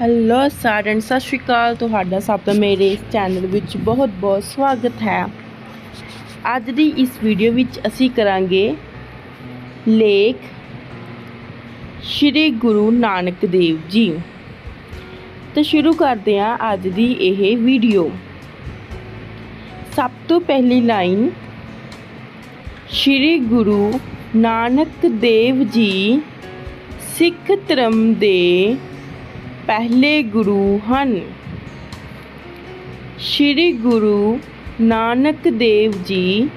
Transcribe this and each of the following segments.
Hello ਸਾਰਿਆਂ ਸਤਿ ਸ਼੍ਰੀ ਅਕਾਲ ਤੁਹਾਡਾ ਸਭ ਦਾ ਮੇਰੇ ਇਸ ਚੈਨਲ ਵਿੱਚ ਬਹੁਤ-ਬਹੁਤ ਸਵਾਗਤ ਹੈ। ਅੱਜ ਦੀ ਇਸ ਵੀਡੀਓ ਵਿੱਚ ਅਸੀਂ ਕਰਾਂਗੇ ਲੇਖ ਸ਼੍ਰੀ ਗੁਰੂ ਨਾਨਕ ਦੇਵ ਜੀ। ਤਾਂ ਸ਼ੁਰੂ ਕਰਦੇ ਹਾਂ ਅੱਜ ਦੀ ਇਹ ਵੀਡੀਓ ਸਭ ਤੋਂ ਪਹਿਲੀ ਲਾਈਨ, ਸ਼੍ਰੀ ਗੁਰੂ ਨਾਨਕ ਦੇਵ ਜੀ ਸਿੱਖ ਧਰਮ ਦੇ ਪਹਿਲੇ ਗੁਰੂ ਹਨ। ਸ੍ਰੀ ਗੁਰੂ ਨਾਨਕ ਦੇਵ ਜੀ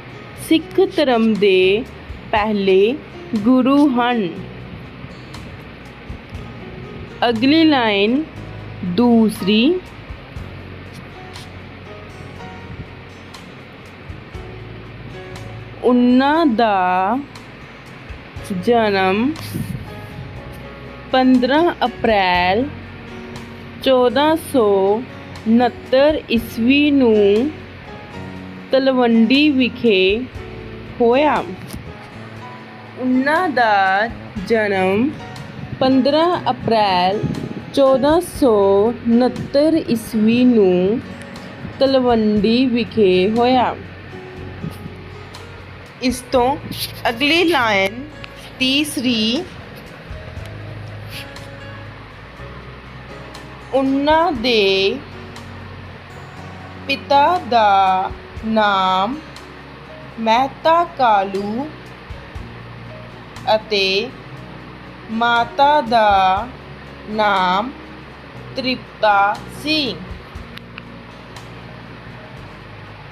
ਸਿੱਖ ਧਰਮ ਦੇ ਪਹਿਲੇ ਗੁਰੂ ਹਨ। ਅਗਲੀ ਲਾਈਨ ਦੂਸਰੀ। ਉਹਨਾਂ ਦਾ ਜਨਮ 15 ਅਪ੍ਰੈਲ 1469 ਈਸਵੀ ਨੂੰ ਤਲਵੰਡੀ ਵਿਖੇ ਹੋਇਆ। ਉਹਨਾਂ ਦਾ ਜਨਮ 15 ਅਪ੍ਰੈਲ 1469 ਈਸਵੀ ਨੂੰ ਤਲਵੰਡੀ ਵਿਖੇ ਹੋਇਆ। ਇਸ ਤੋਂ ਅਗਲੀ ਲਾਈਨ ਤੀਸਰੀ ਉਹਨਾਂ ਦੇ ਪਿਤਾ ਦਾ ਨਾਮ ਮਹਿਤਾ ਕਾਲੂ ਅਤੇ ਮਾਤਾ ਦਾ ਨਾਮ ਤ੍ਰਿਪਤਾ ਸੀ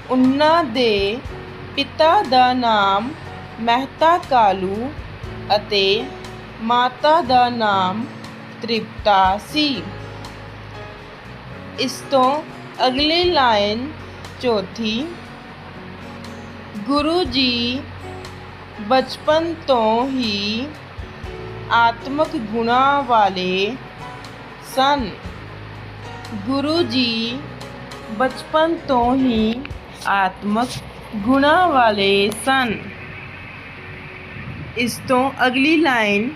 ਉਹਨਾਂ ਦੇ ਪਿਤਾ ਦਾ ਨਾਮ ਮਹਿਤਾ ਕਾਲੂ ਅਤੇ ਮਾਤਾ ਦਾ ਨਾਮ ਤ੍ਰਿਪਤਾ ਸੀ। ਇਸ ਤੋਂ ਅਗਲੀ ਲਾਈਨ ਚੌਥੀ ਗੁਰੂ ਜੀ ਬਚਪਨ ਤੋਂ ਹੀ ਆਤਮਿਕ ਗੁਣਾਂ ਵਾਲੇ ਸਨ ਗੁਰੂ ਜੀ ਬਚਪਨ ਤੋਂ ਹੀ ਆਤਮਿਕ ਗੁਣਾਂ ਵਾਲੇ ਸਨ ਇਸ ਤੋਂ ਅਗਲੀ ਲਾਈਨ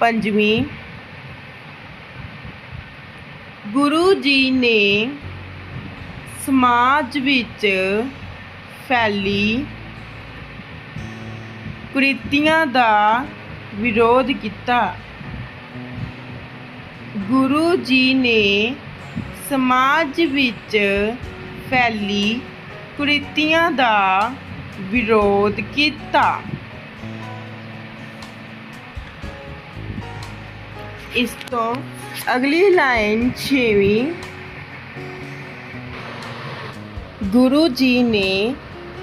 ਪੰਜਵੀਂ ਗੁਰੂ ਜੀ ਨੇ ਸਮਾਜ ਵਿੱਚ ਫੈਲੀ ਕੁਰੀਤੀਆਂ ਦਾ ਵਿਰੋਧ ਕੀਤਾ। ਗੁਰੂ ਜੀ ਨੇ ਸਮਾਜ ਵਿੱਚ ਫੈਲੀ ਕੁਰੀਤੀਆਂ ਦਾ ਵਿਰੋਧ ਕੀਤਾ। ਇਸ ਤੋਂ ਅਗਲੀ ਲਾਈਨ ਛੇਵੀਂ। ਗੁਰੂ ਜੀ ਨੇ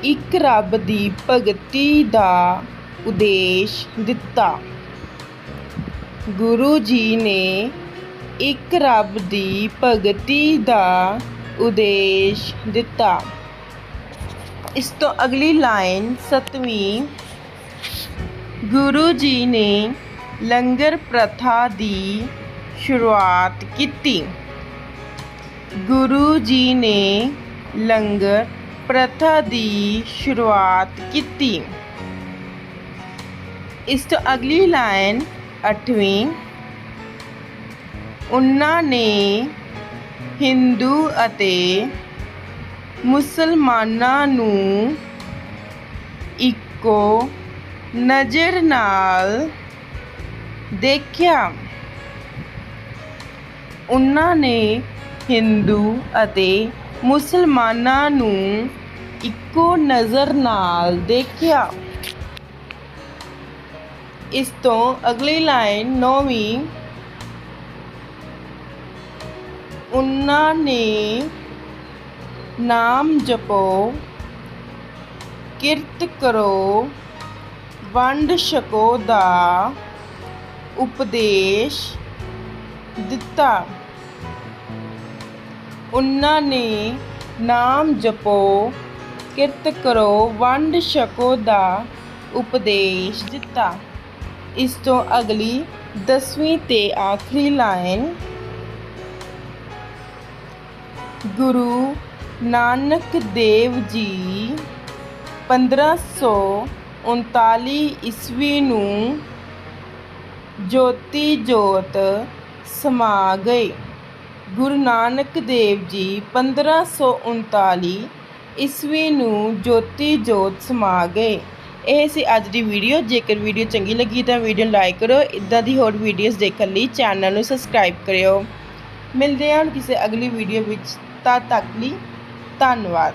ਇੱਕ ਰੱਬ ਦੀ ਭਗਤੀ ਦਾ ਉਦੇਸ਼ ਦਿੱਤਾ। ਗੁਰੂ ਜੀ ਨੇ ਇੱਕ ਰੱਬ ਦੀ ਭਗਤੀ ਦਾ ਉਦੇਸ਼ ਦਿੱਤਾ। ਇਸ ਤੋਂ ਅਗਲੀ ਲਾਈਨ ਸਤਵੀਂ। ਗੁਰੂ ਜੀ ਨੇ ਲੰਗਰ ਪ੍ਰਥਾ ਦੀ ਸ਼ੁਰੂਆਤ ਕੀਤੀ। ਗੁਰੂ ਜੀ ਨੇ ਲੰਗਰ ਪ੍ਰਥਾ ਦੀ ਸ਼ੁਰੂਆਤ ਕੀਤੀ। ਇਸ ਤੋਂ ਅਗਲੀ ਲਾਈਨ 8ਵੀਂ ਉਹਨਾਂ ਨੇ ਹਿੰਦੂ ਅਤੇ ਮੁਸਲਮਾਨਾਂ ਨੂੰ ਇੱਕੋ ਨਜ਼ਰ ਨਾਲ ਦੇਖਿਆ। ਉਹਨਾਂ ਨੇ ਹਿੰਦੂ ਅਤੇ ਮੁਸਲਮਾਨਾਂ ਨੂੰ ਇੱਕੋ ਨਜ਼ਰ ਨਾਲ ਦੇਖਿਆ। ਇਸ ਤੋਂ ਅਗਲੀ ਲਾਈਨ ਨੌਵੀਂ। ਉਹਨਾਂ ਨੇ ਨਾਮ ਜਪੋ, ਕਿਰਤ ਕਰੋ, ਵੰਡ ਛਕੋ ਦਾ ਉਪਦੇਸ਼ ਦਿੱਤਾ। ਉਹਨਾਂ ਨੇ ਨਾਮ ਜਪੋ, ਕਿਰਤ ਕਰੋ, ਵੰਡ ਛਕੋ ਦਾ ਉਪਦੇਸ਼ ਦਿੱਤਾ। ਇਸ ਤੋਂ ਅਗਲੀ 10ਵੀਂ ਤੇ ਆਖਰੀ ਲਾਈਨ। ਗੁਰੂ ਨਾਨਕ ਦੇਵ ਜੀ 1539 ਈਸਵੀ ਨੂੰ ਜੋਤੀ ਜੋਤ ਸਮਾ ਗਏ। ਗੁਰੂ ਨਾਨਕ ਦੇਵ ਜੀ 1539 ਈਸਵੀ ਨੂੰ ਜੋਤੀ ਜੋਤ ਸਮਾ ਗਏ। ਇਹ ਸੀ ਅੱਜ ਦੀ ਵੀਡੀਓ। ਜੇਕਰ ਵੀਡੀਓ ਚੰਗੀ ਲੱਗੀ ਤਾਂ ਵੀਡੀਓ ਨੂੰ ਲਾਈਕ ਕਰੋ। ਇਦਾਂ ਦੀ ਹੋਰ ਵੀਡੀਓਜ਼ ਦੇਖਣ ਲਈ ਚੈਨਲ ਨੂੰ ਸਬਸਕ੍ਰਾਈਬ ਕਰਿਓ। ਮਿਲਦੇ ਹਾਂ ਕਿਸੇ ਅਗਲੀ ਵੀਡੀਓ ਵਿੱਚ। ਤਦ ਤੱਕ ਲਈ ਧੰਨਵਾਦ।